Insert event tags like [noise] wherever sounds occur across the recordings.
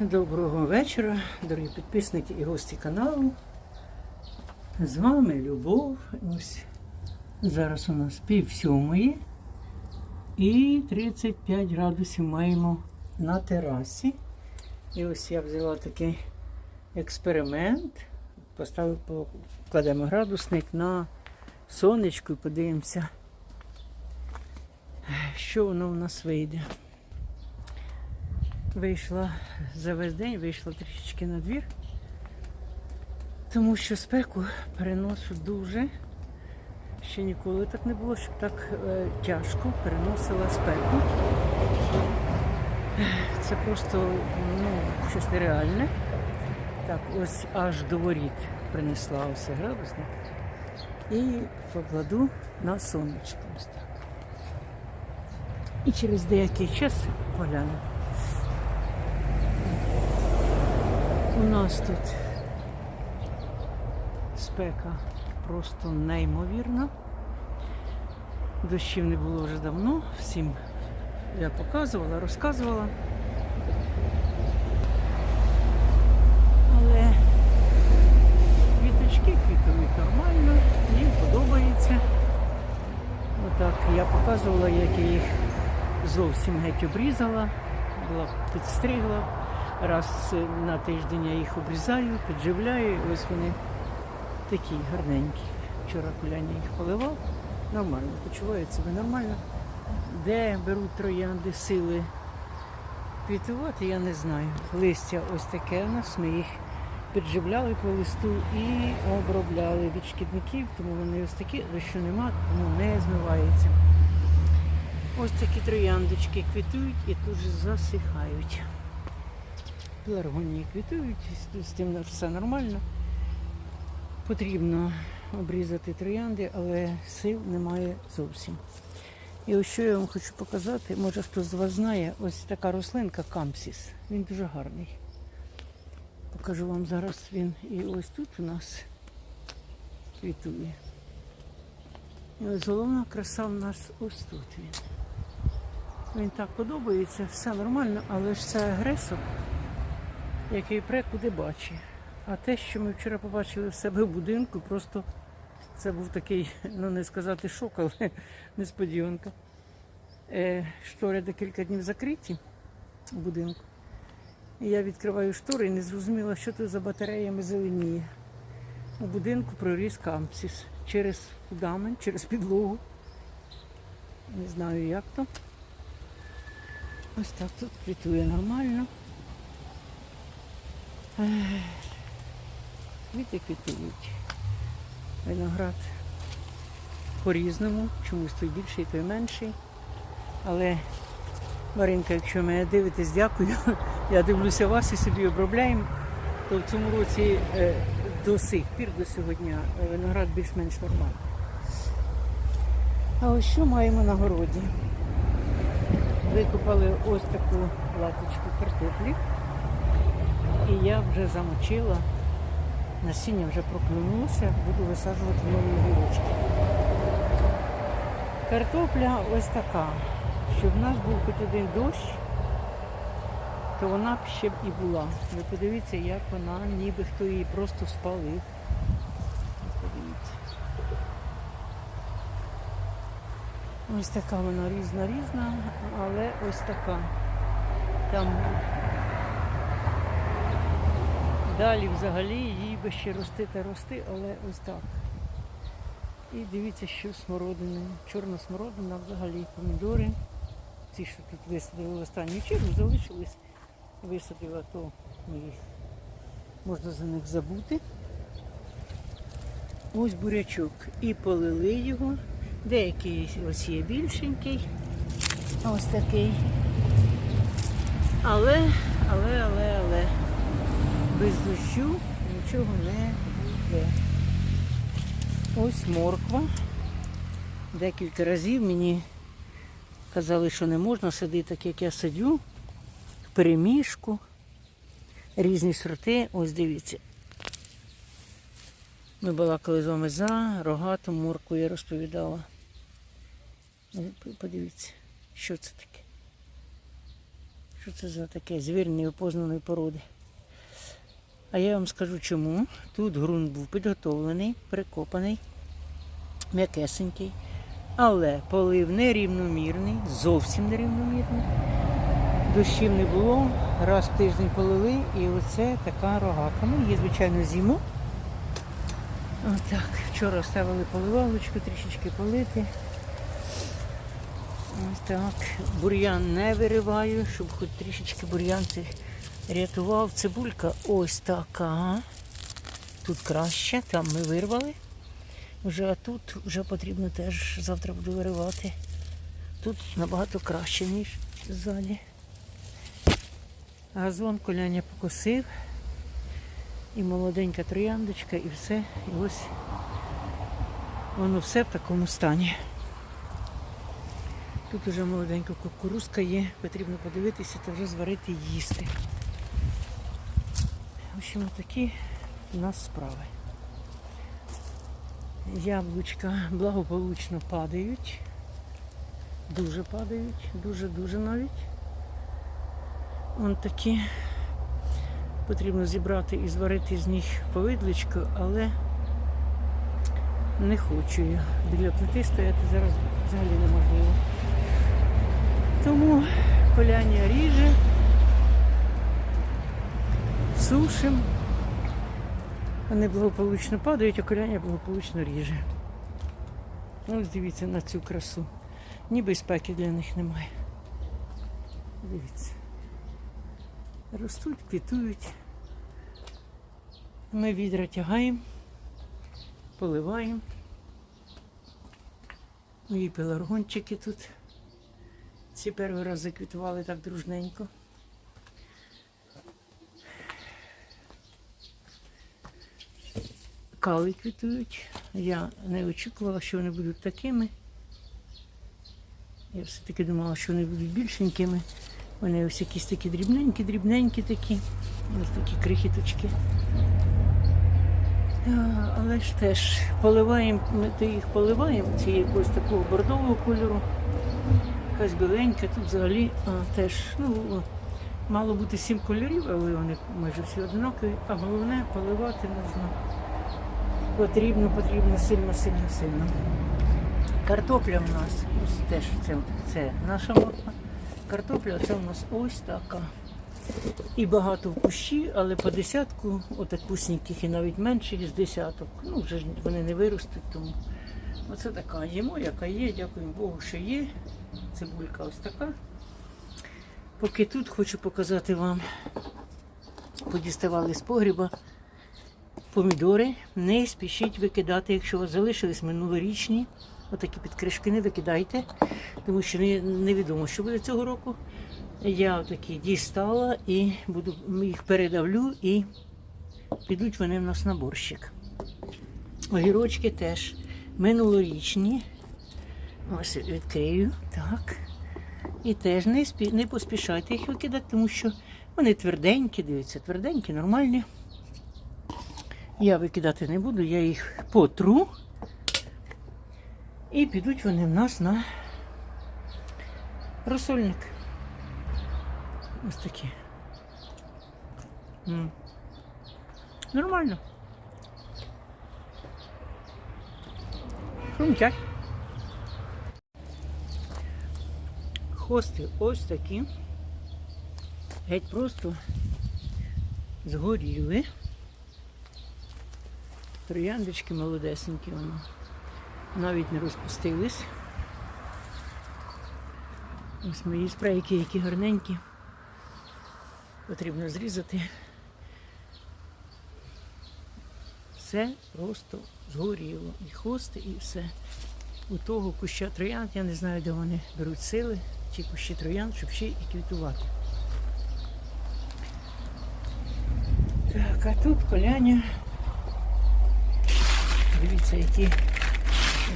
Доброго вечора, дорогі підписники і гості каналу. З вами Любов. Ось зараз у нас пів сьомої і 35 градусів маємо на терасі. І ось я взяла такий експеримент. Поставив, покладемо градусник на сонечко і подивимося, що воно в нас вийде. Вийшла за весь день, вийшла трішечки на двір, тому що спеку переношу дуже. Ще ніколи так не було, щоб так е, тяжко переносила спеку. Це просто ну, щось нереальне. Так, ось аж до воріт принесла ось градусник і покладу на сонечко. Ось так. І через деякий час погляну. У нас тут спека просто неймовірна. Дощів не було вже давно, всім я показувала, розказувала. Але квіточки квітують нормально, їм подобається. Отак я показувала, як я їх зовсім геть обрізала, була підстригла. Раз на тиждень я їх обрізаю, підживляю, ось вони такі гарненькі. Вчора куляня їх поливав, нормально, почувають себе нормально. Де беруть троянди сили квітувати, я не знаю. Листя ось таке у нас, ми їх підживляли по листу і обробляли від шкідників, тому вони ось такі, дощу нема, тому не змивається. Ось такі трояндочки квітують і тут же засихають. Пеларгонії квітують, з тим все нормально. Потрібно обрізати троянди, але сил немає зовсім. І ось що я вам хочу показати, може хтось з вас знає, ось така рослинка кампсіс. Він дуже гарний. Покажу вам зараз він і ось тут у нас квітує. І ось головна краса в нас ось тут він. Він так подобається, все нормально, але ж це агресор який пре куди бачить. А те, що ми вчора побачили в себе в будинку, просто це був такий, ну не сказати шок, але [laughs] несподіванка. Е, штори декілька днів закриті в будинку. І я відкриваю штори і не зрозуміла, що тут за батареями зеленіє. У будинку проріс кампсіс через фундамент, через підлогу. Не знаю як то. Ось так тут квітує нормально. Квіти квітують. Виноград по-різному, чомусь той більший, той менший. Але, Маринка, якщо мене дивитесь, дякую. [laughs] Я дивлюся вас і собі обробляємо, то в цьому році е, до сих пір, до сьогодні, е, виноград більш-менш нормальний. А ось що маємо на городі? Викопали ось таку латочку картоплі. І я вже замочила, насіння вже проклюнулося, буду висаджувати нові гілочки. Картопля ось така. Щоб в нас був хоч один дощ, то вона б ще б і була. Ви подивіться, як вона, ніби хто її просто спалив. Ось така вона різна-різна, але ось така. Там Далі взагалі їй би ще рости та рости, але ось так. І дивіться, що смородина. Чорна смородина взагалі, помідори. Ці, що тут висадили в останню чергу, залишились. Висадила, то їх можна за них забути. Ось бурячок. І полили його. Деякий ось є більшенький. Ось такий. Але, але, але, але без дощу нічого не буде. Ось морква. Декілька разів мені казали, що не можна садити так, як я садю, в переміжку, різні сорти. Ось дивіться. Ми балакали з вами за рогату морку, я розповідала. Подивіться, що це таке. Що це за таке звір неопознаної породи? А я вам скажу чому. Тут ґрунт був підготовлений, прикопаний, м'якесенький, але полив нерівномірний, зовсім нерівномірний. Дощів не було, раз в тиждень полили, і оце така рогака. Ну, є, звичайно, зиму. Отак, вчора ставили поливалочку, трішечки полити. Ось так. Бур'ян не вириваю, щоб хоч трішечки бур'ян цей рятував. Цибулька ось така. Тут краще, там ми вирвали. Вже, а тут вже потрібно теж завтра буду виривати. Тут набагато краще, ніж ззаді. Газон коляня покосив. І молоденька трояндочка, і все. І ось воно все в такому стані. Тут уже молоденька кукурузка є, потрібно подивитися та вже зварити і їсти. В общем, такі у нас справи. Яблучка благополучно падають. Дуже падають, дуже-дуже навіть. Вон такі. Потрібно зібрати і зварити з них повидличку, але не хочу я. Біля плити стояти зараз взагалі неможливо. Тому коляння ріже, сушим. Вони благополучно падають, а коляння благополучно ріже. Ось дивіться на цю красу. Ніби спеки для них немає. Дивіться. Ростуть, квітують. Ми відра тягаємо, поливаємо. Мої пеларгончики тут. Ці перший раз заквітували так дружненько. Кали квітують. Я не очікувала, що вони будуть такими. Я все-таки думала, що вони будуть більшенькими. Вони ось якісь такі дрібненькі, дрібненькі такі. Ось такі крихіточки. Але ж теж поливаємо, ми їх поливаємо, ці якогось такого бордового кольору. Якась біленька, тут взагалі а, теж, ну, мало бути сім кольорів, але вони майже всі однакові. А головне поливати можна. Потрібно, потрібно сильно, сильно, сильно. Картопля в нас ось теж це, це наша морква. Картопля це у нас ось така. І багато в кущі, але по десятку, отак вкусненьких і навіть менших з десяток. Ну, вже ж вони не виростуть, тому оце така їмо, яка є. Дякуємо Богу, що є. Цибулька ось така. Поки тут хочу показати вам, подіставали з погріба помідори. Не спішіть викидати, якщо у вас залишились минулорічні. Отакі підкришки не викидайте, тому що не- невідомо, що буде цього року. Я такі дістала і буду їх передавлю і підуть вони в нас на борщик. Огірочки теж минулорічні. Ось відкрию. Так. І теж не, спі... не поспішайте їх викидати, тому що вони тверденькі, дивіться, тверденькі, нормальні. Я викидати не буду, я їх потру. І підуть вони в нас на розсольник. Ось такі. М. Нормально. Хрумтять. Хости ось такі. Геть просто згоріли. Трояндочки молодесенькі воно. Навіть не розпустились. Ось мої спрейки, які гарненькі. Потрібно зрізати. Все просто згоріло. І хости, і все. У того куща троянд, я не знаю, де вони беруть сили, ті кущі троянд, щоб ще і квітувати. Так, а тут коляня. Дивіться, які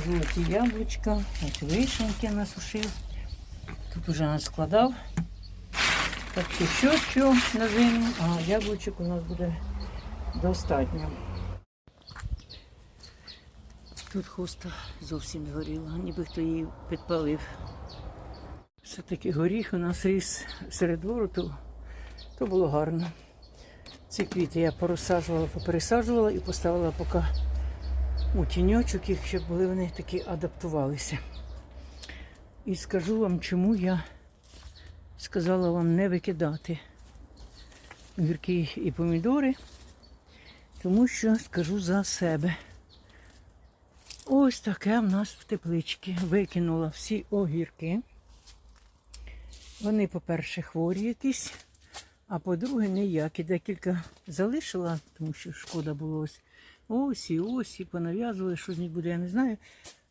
золоті яблучка. Ось вишеньки насушив. Тут уже нас складав. Так що що, що на зиму, а яблучок у нас буде достатньо. Тут хоста зовсім згоріла, ніби хто її підпалив. Все-таки горіх у нас ріс серед двору, то, то було гарно. Ці квіти я порозсаджувала, попересаджувала і поставила поки у тіньочок, їх, щоб були вони такі адаптувалися. І скажу вам, чому я сказала вам не викидати огірки і помідори, тому що скажу за себе. Ось таке в нас в тепличці. Викинула всі огірки. Вони, по-перше, хворі якісь, а по-друге, ніякі. Декілька залишила, тому що шкода було ось ось і ось, і понав'язували, що з буде, я не знаю.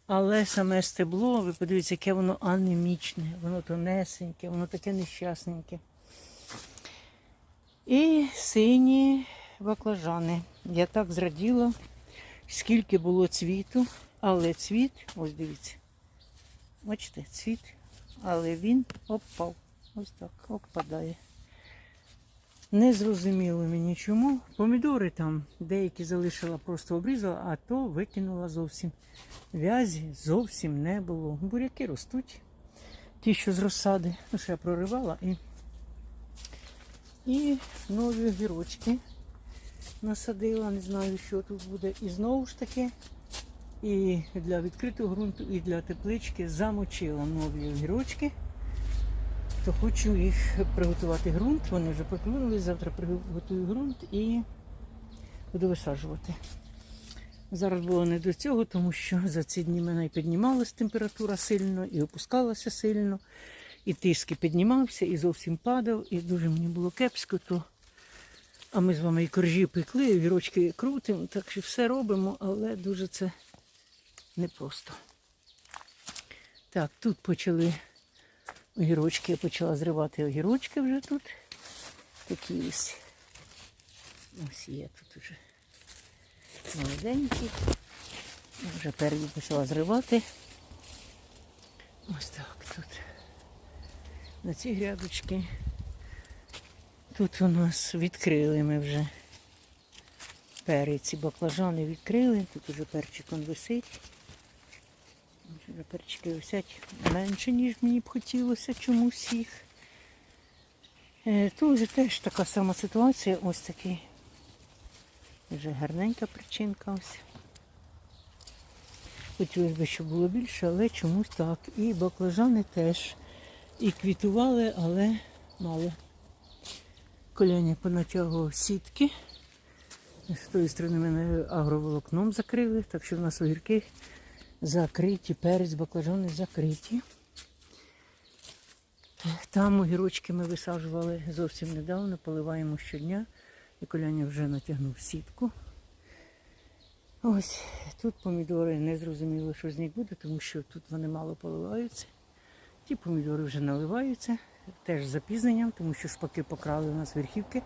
Але саме стебло, ви подивіться, яке воно анемічне, воно тонесеньке, воно таке нещасненьке. І сині баклажани. Я так зраділа, скільки було цвіту, але цвіт, ось дивіться, бачите, цвіт, але він опав. Ось так, опадає. Не зрозуміло мені чому. Помідори там деякі залишила, просто обрізала, а то викинула зовсім. В'язі зовсім не було. Буряки ростуть. Ті, що з розсади. Ну, що я проривала і, і нові огірочки насадила. Не знаю, що тут буде. І знову ж таки, і для відкритого ґрунту, і для теплички замочила нові огірочки то хочу їх приготувати ґрунт. Вони вже поклюнули, завтра приготую ґрунт і буду висаджувати. Зараз було не до цього, тому що за ці дні мене і піднімалася температура сильно, і опускалася сильно, і тиск і піднімався, і зовсім падав, і дуже мені було кепсько, то а ми з вами і коржі пекли, і вірочки крутимо, так що все робимо, але дуже це непросто. Так, тут почали огірочки. Я почала зривати огірочки вже тут. Такі ось. Ось є тут вже молоденькі. Вже перві почала зривати. Ось так тут. На ці грядочки. Тут у нас відкрили ми вже перець і баклажани відкрили. Тут уже перчик он висить. Перчики висять менше, ніж мені б хотілося чомусь їх. Е, Тут вже теж така сама ситуація, ось такий. Вже гарненька причинка ось. Хотілося б, щоб було більше, але чомусь так. І баклажани теж. І квітували, але мало. Коляня понатягував сітки. З тої сторони мене агроволокном закрили, так що в нас огірки закриті, перець, баклажани закриті. Там огірочки ми висаджували зовсім недавно, поливаємо щодня. І коляня вже натягнув сітку. Ось тут помідори не зрозуміло, що з них буде, тому що тут вони мало поливаються. Ті помідори вже наливаються, теж з запізненням, тому що шпаки покрали у нас верхівки.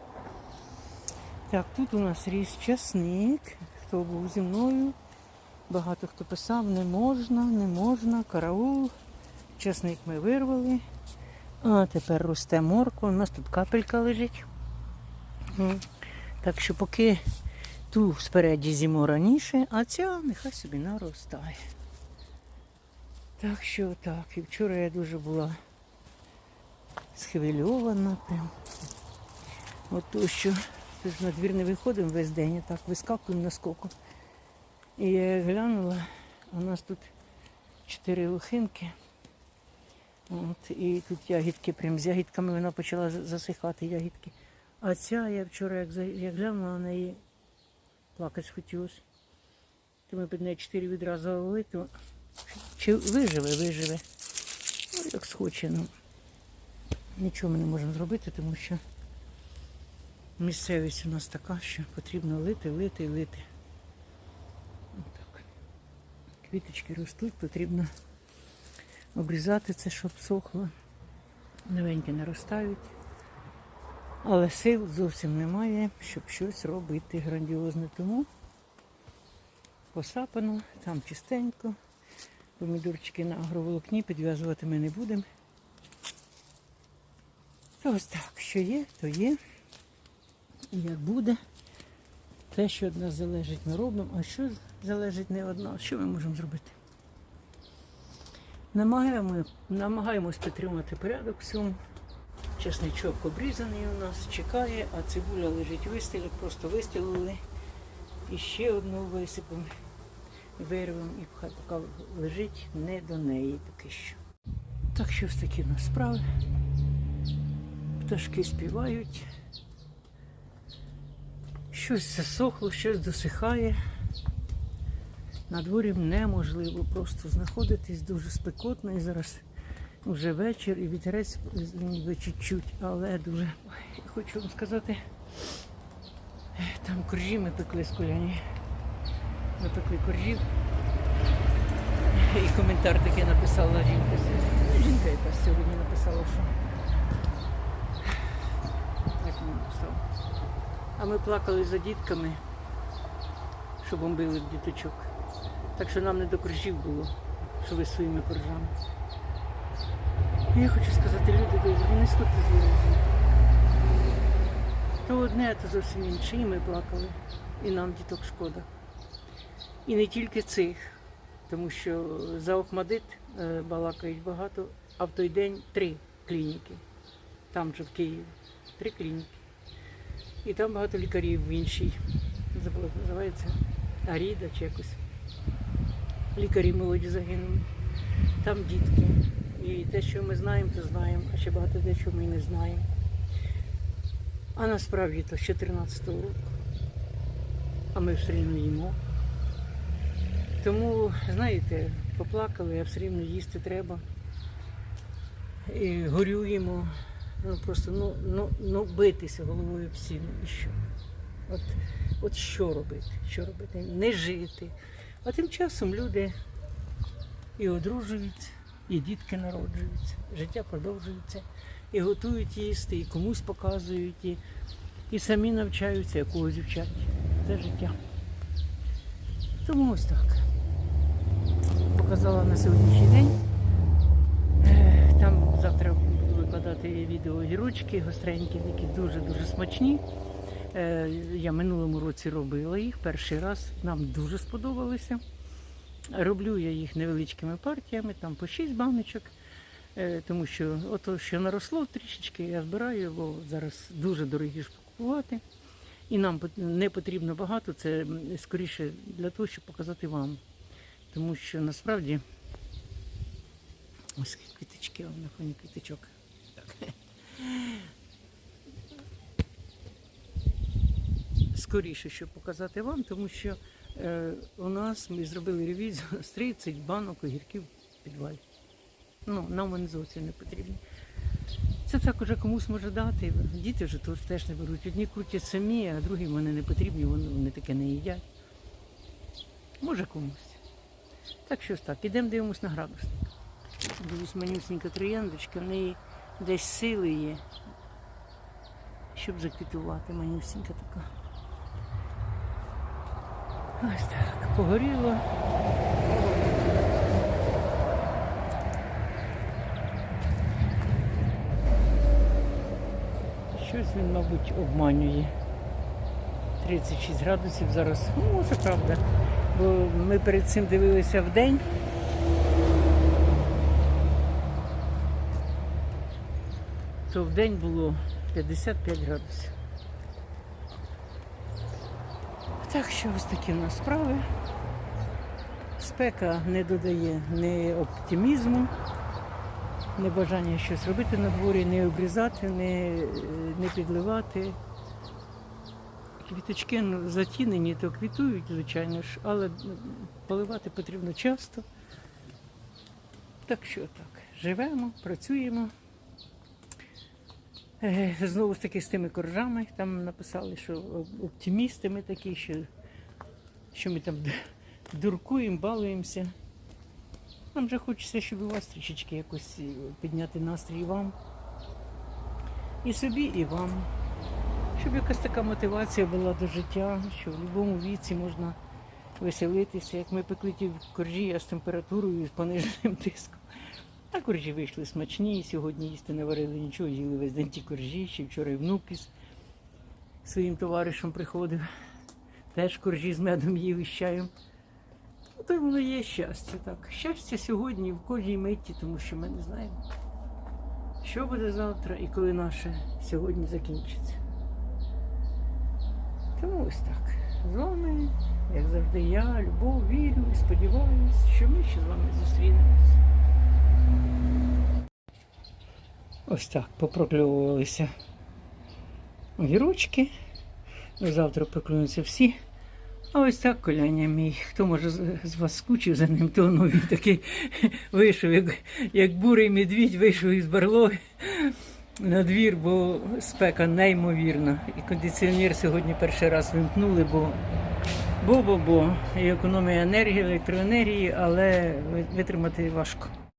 Так, тут у нас ріс часник. Хто був зі мною? Багато хто писав, не можна, не можна, караул. Часник ми вирвали. А тепер росте морква. У нас тут капелька лежить. Так що поки ту спереді зіму раніше, а ця нехай собі наростає. Так що так. І вчора я дуже була схвильована. Прям. От то, що ти на двір не виходимо весь день, а так вискакуємо на скоку. І я глянула, у нас тут чотири лохинки. От, і тут ягідки, прям з ягідками вона почала засихати ягідки. А ця я вчора, як, як глянула на неї, плакати хотілося. То ми під неї чотири відра залили, то чи виживе, виживе. Ну, як схоче, ну. Нічого ми не можемо зробити, тому що місцевість у нас така, що потрібно лити, лити лити. Квіточки ростуть, потрібно обрізати це, щоб сохло. Новенькі наростають. Але сил зовсім немає, щоб щось робити грандіозне. Тому посапано, там чистенько. Помідорчики на агроволокні підв'язувати ми не будемо. Ось так, що є, то є. Як буде. Те, що від нас залежить, ми робимо, а що залежить не від нас, що ми можемо зробити? Намагаємо, намагаємось підтримати порядок в цьому. Чесничок обрізаний у нас, чекає, а цибуля лежить вистілі, просто вистілили. І ще одну висипемо, вирвемо і хай поки лежить не до неї поки що. Так що ось такі в нас справи. Пташки співають. Щось засохло, щось досихає. На дворі неможливо просто знаходитись дуже спекотно і зараз вже вечір і вітерець ніби чуть-чуть, але дуже Ой, хочу вам сказати, там коржі ми пекли з коляні. Ми пекли коржів. І коментар такий написала жінка. Жінка якась сьогодні написала, що як вона написала. А ми плакали за дітками, що бомбили діточок. Так що нам не до коржів було, що ви своїми коржами. Я хочу сказати, люди добрі, не сходьте з вулиці. То одне, то зовсім інше. І ми плакали. І нам діток шкода. І не тільки цих, тому що за Охмадит е, балакають багато, а в той день три клініки. Там же в Києві. Три клініки. І там багато лікарів в іншій. Забула, називається Аріда чи якось. Лікарі молоді загинули. Там дітки. І те, що ми знаємо, то знаємо, а ще багато що ми не знаємо. А насправді то з 14-го року. А ми все рівно їмо. Тому, знаєте, поплакали, а все рівно їсти треба. І горюємо. Ну просто ну, ну, ну битися головою об стіну. І що? От, от що робити? Що робити? Не жити. А тим часом люди і одружуються, і дітки народжуються, життя продовжується, і готують їсти, і комусь показують, і, і самі навчаються, і когось вчать. Це життя. Тому ось так. Показала на сьогоднішній день. Там завтра буду викладати відео гірочки гостренькі, які дуже-дуже смачні. Е, Я минулому році робила їх перший раз. Нам дуже сподобалися. Роблю я їх невеличкими партіями, там по 6 баночок, е, тому що ото, що наросло трішечки, я збираю, бо зараз дуже дорогі ж купувати. І нам не потрібно багато, це скоріше для того, щоб показати вам. Тому що насправді ось квіточки, он на фоні квіточок. Скоріше, щоб показати вам, тому що е, у нас ми зробили ревізію [laughs] з 30 банок огірків в підвалі. Ну, нам вони зовсім не потрібні. Це так уже комусь може дати. Діти вже теж- теж не беруть. Одні крутять самі, а другі вони не потрібні, вони, вони таке не їдять. Може комусь. Так що ж так, ідемо дивимось на градусник. Дивись, манюсенька трояндочка, в неї десь сили є, щоб заквітувати, манюсенька така. Ось так, погоріло. Щось він, мабуть, обманює. 36 градусів зараз. Ну, може, правда. Бо ми перед цим дивилися в день. То в день було 55 градусів. Так що ось такі в нас справи. Спека не додає ні оптимізму, не бажання щось робити на дворі, не обрізати, не, не підливати. Квіточки ну, затінені, то квітують, звичайно ж, але поливати потрібно часто. Так що так, живемо, працюємо. Е, Знову ж таки з тими коржами. Там написали, що оптимісти ми такі, що, що ми там дуркуємо, балуємося. Нам же хочеться, щоб у вас трішечки якось е, підняти настрій вам. І собі, і вам. Щоб якась така мотивація була до життя, що в будь-якому віці можна веселитися, як ми пекли ті коржі а з температурою, з пониженим [laughs] тиском. А коржі вийшли смачні, сьогодні їсти не варили нічого, їли весь день ті коржі, ще вчора і внук із своїм товаришем приходив. Теж коржі з медом їв і з чаєм. то воно є щастя. Так. Щастя сьогодні в кожній миті, тому що ми не знаємо, що буде завтра і коли наше сьогодні закінчиться. Тому ось так. З вами, як завжди, я, Любов, вірю і сподіваюся, що ми ще з вами зустрінемось. Ось так попрокльовувалися огірочки. Завтра проклюються всі. А ось так коляня мій. Хто може з вас скучив за ним, то ну, він такий [laughs] вийшов, як, як бурий медвідь, вийшов із барлоги на двір, бо спека неймовірна. І кондиціонер сьогодні перший раз вимкнули, бо бо, бо, бо. І економія енергії, електроенергії, але витримати важко.